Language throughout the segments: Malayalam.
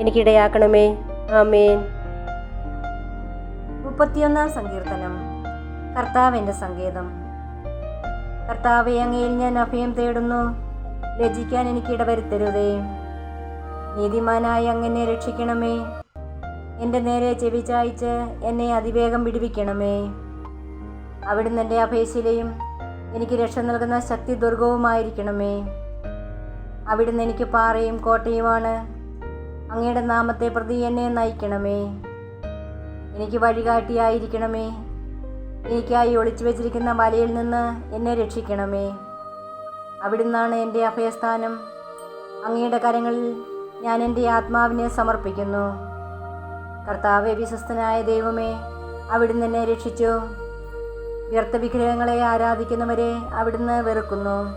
എനിക്കിടയാക്കണമേ. ആമേൻ. മുപ്പത്തിയൊന്നാം സങ്കീർത്തനം. കർത്താവിന്റെ സങ്കേതം. കർത്താവെ അങ്ങയിൽ ഞാൻ അഭയം തേടുന്നു. ലജിക്കാൻ എനിക്ക് ഇടവരുത്തരുതേ. നീതിമാനായി അങ്ങനെ രക്ഷിക്കണമേ. എന്റെ നേരെ ചെവി ചായ്ച്ച് എന്നെ അതിവേഗം വിടുവിക്കണമേ. അവിടുന്ന് എന്റെ അഭയശിലയും എനിക്ക് രക്ഷ നൽകുന്ന ശക്തി ദുർഗവുമായിരിക്കണമേ അവിടുന്ന് എനിക്ക് പാറയും കോട്ടയുമാണ്. അങ്ങയുടെ നാമത്തെ പ്രതി എന്നെ നയിക്കണമേ. എനിക്ക് വഴികാട്ടിയായിരിക്കണമേ. എനിക്കായി ഒളിച്ചു വെച്ചിരിക്കുന്ന വലയിൽ നിന്ന് എന്നെ രക്ഷിക്കണമേ. അവിടുന്നാണ് എന്റെ അഭയസ്ഥാനം. അങ്ങയുടെ കരങ്ങളിൽ ഞാൻ എന്റെ ആത്മാവിനെ സമർപ്പിക്കുന്നു. കർത്താവെ വിശ്വസ്തനായ ദൈവമേ അവിടുന്ന് എന്നെ രക്ഷിച്ചു. വ്യർത്ഥ വിഗ്രഹങ്ങളെ ആരാധിക്കുന്നവരെ അവിടുന്ന് വെറുക്കുന്നു.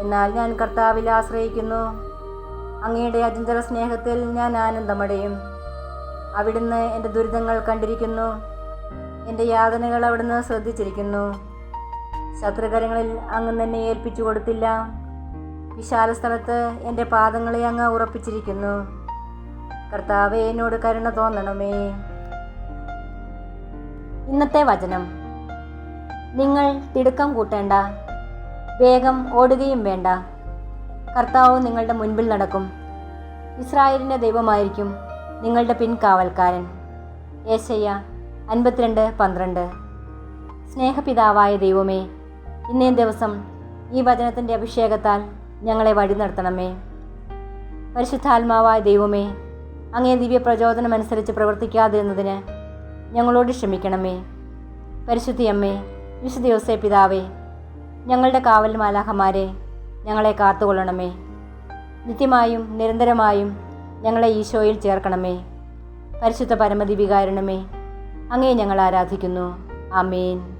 എന്നാൽ ഞാൻ കർത്താവിൽ ആശ്രയിക്കുന്നു. അങ്ങയുടെ അചഞ്ചല സ്നേഹത്തിൽ ഞാൻ ആനന്ദമടയും. അവിടുന്ന് എന്റെ ദുരിതങ്ങൾ കണ്ടിരിക്കുന്നു. എന്റെ യാതനകൾ അവിടുന്ന് ശ്രദ്ധിച്ചിരിക്കുന്നു. ശത്രുകരങ്ങളിൽ അങ്ങ് തന്നെ ഏൽപ്പിച്ചു കൊടുത്തില്ല. വിശാല സ്ഥലത്ത് എന്റെ പാദങ്ങളെ അങ്ങ് ഉറപ്പിച്ചിരിക്കുന്നു. കർത്താവെ എന്നോട് കരുണ തോന്നണമേ. ഇന്നത്തെ വചനം. നിങ്ങൾ തിടുക്കം കൂട്ടേണ്ട. വേഗം ഓടുകയും വേണ്ട. കർത്താവ് നിങ്ങളുടെ മുൻപിൽ നടക്കും. ഇസ്രായേലിന്റെ ദൈവമായിരിക്കും നിങ്ങളുടെ പിൻകാവൽക്കാരൻ ഏശയ്യ അൻപത്തിരണ്ട് പന്ത്രണ്ട്. സ്നേഹപിതാവായ ദൈവമേ ഇന്നേ ദിവസം ഈ വചനത്തിന്റെ അഭിഷേകത്താൽ ഞങ്ങളെ വഴി നടത്തണമേ. പരിശുദ്ധാത്മാവായ ദൈവമേ അങ്ങേ ദിവ്യ പ്രചോദനമനുസരിച്ച് പ്രവർത്തിക്കാതിരുന്നതിന് ഞങ്ങളോട് ക്ഷമിക്കണമേ. പരിശുദ്ധിയമ്മേ വിശുദ്ധ ദിവസേ പിതാവേ ഞങ്ങളുടെ കാവൽ മാലാഹമാരെ ഞങ്ങളെ കാത്തുകൊള്ളണമേ. നിത്യമായും നിരന്തരമായും ഞങ്ങളെ ഈശോയിൽ ചേർക്കണമേ. പരിശുദ്ധ പരമദിവികാരണമേ അങ്ങേ ഞങ്ങൾ ആരാധിക്കുന്നു. ആമേൻ.